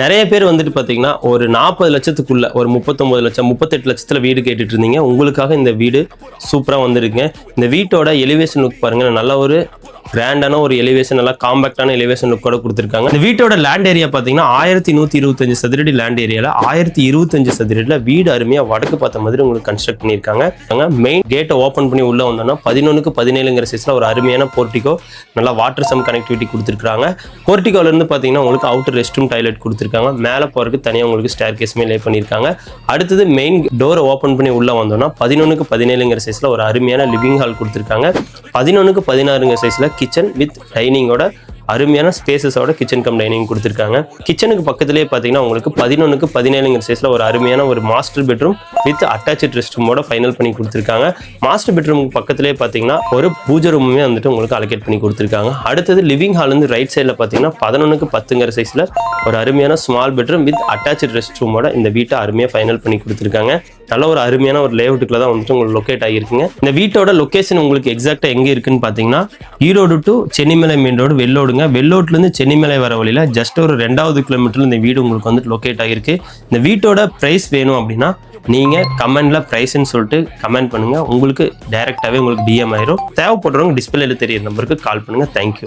நிறைய பேர் வந்துட்டு பார்த்தீங்கன்னா ஒரு நாற்பது லட்சத்துக்குள்ள ஒரு முப்பத்தொம்பது லட்சம் முப்பத்தெட்டு லட்சத்தில் வீடு கேட்டுட்டு இருந்தீங்க. உங்களுக்காக இந்த வீடு சூப்பராக வந்திருக்குங்க. இந்த வீட்டோட எலிவேஷன் லுக் பாருங்கள் நல்ல ஒரு கிராண்டான ஒரு எலிவேஷன் நல்லா காம்பாக்டான எலிவேஷன் லுக் கூட கொடுத்துருக்காங்க. இந்த வீட்டோட லேண்ட் ஏரியா பார்த்தீங்கன்னா ஆயிரத்தி நூற்றி இருபத்தஞ்சு சதுரடி லேண்ட் ஏரியாவில் ஆயிரத்தி இருபத்தஞ்சு சதுரடியில் வீடு அருமையாக வடக்கு பார்த்த மாதிரி உங்களுக்கு கன்ஸ்ட்ரக்ட் பண்ணியிருக்காங்க. மெயின் கேட்டை ஓப்பன் பண்ணி உள்ளே வந்தோம்னா பதினொன்றுக்கு பதினேழுங்கிற சைஸில் ஒரு அருமையான போர்ட்டிகோ நல்லா வாட்டர் சம் கனெக்டிவிட்டி கொடுத்துருக்காங்க போர்ட்டிகோல இருந்து பார்த்தீங்கன்னா உங்களுக்கு அவுட்டர் ரெஸ்ட் ரூம் டாய்லெட் கொடுத்துருக்காங்க. மேலே போகிறதுக்கு தனியாக உங்களுக்கு ஸ்டேர் கேஸுமே லே பண்ணியிருக்காங்க. அடுத்தது மெயின் டோரை ஓப்பன் பண்ணி உள்ளே வந்தோம்னா பதினொன்றுக்கு பதினேழுங்கிற சைஸில் ஒரு அருமையான லிவிங் ஹால் கொடுத்துருக்காங்க. பதினொன்றுக்கு பதினாறுங்கிற சைஸில் கிச்சன் வித் டைனிங்கோட அருமையான ஸ்பேசஸோட கிச்சன் கம் டைனிங் கொடுத்துருக்காங்க. கிச்சனுக்கு பக்கத்துலேயே பார்த்தீங்கன்னா உங்களுக்கு பதினொன்றுக்கு பதினேழுங்கிற சைஸில் ஒரு அருமையான ஒரு master bedroom with attach rest ரூமோட ஃபைனல் பண்ணி கொடுத்துருக்காங்க. மாஸ்டர் பெட்ரூமுக்கு பக்கத்துலேயே பார்த்தீங்கன்னா ஒரு பூஜை ரூமுமே வந்துட்டு உங்களுக்கு அலோகேட் பண்ணி கொடுத்துருக்காங்க. அடுத்தது லிவிங் ஹால் வந்து ரைட் சைடில் பார்த்தீங்கன்னா பதினொன்றுக்கு பத்துங்கிற சைஸில் ஒரு அருமையான small bedroom with attach rest ரூமோட இந்த வீட்டை அருமையாக ஃபைனல் பண்ணி கொடுத்துருக்காங்க. நல்ல ஒரு அருமையான ஒரு லேஅவுட்டுக்குள்ள தான் வந்துட்டு உங்களுக்கு லொக்கேட் ஆகியிருக்குங்க. இந்த வீட்டோட லொக்கேஷன் உங்களுக்கு எக்ஸாக்டாக எங்கே இருக்குன்னு பார்த்தீங்கன்னா Erode to Chennimalai main road வெள்ளோடுங்க வெள்ளோட்லேருந்து சென்னிமலை வர வழியில் ஜஸ்ட் ஒரு ரெண்டாவது கிலோமீட்டரில் இந்த வீடு உங்களுக்கு வந்துட்டு லொக்கேட் ஆகிருக்கு இந்த வீட்டோட ப்ரைஸ் வேணும் அப்படின்னா நீங்கள் கமெண்டில் ப்ரைஸ்ன்னு சொல்லிட்டு கமெண்ட் பண்ணுங்கள் உங்களுக்கு டைரெக்டாகவே உங்களுக்கு டிஎம் ஆயிரும். தேவைப்படுறவங்க டிஸ்பிளேல தெரியுற நம்பருக்கு கால் பண்ணுங்கள் தேங்க்யூ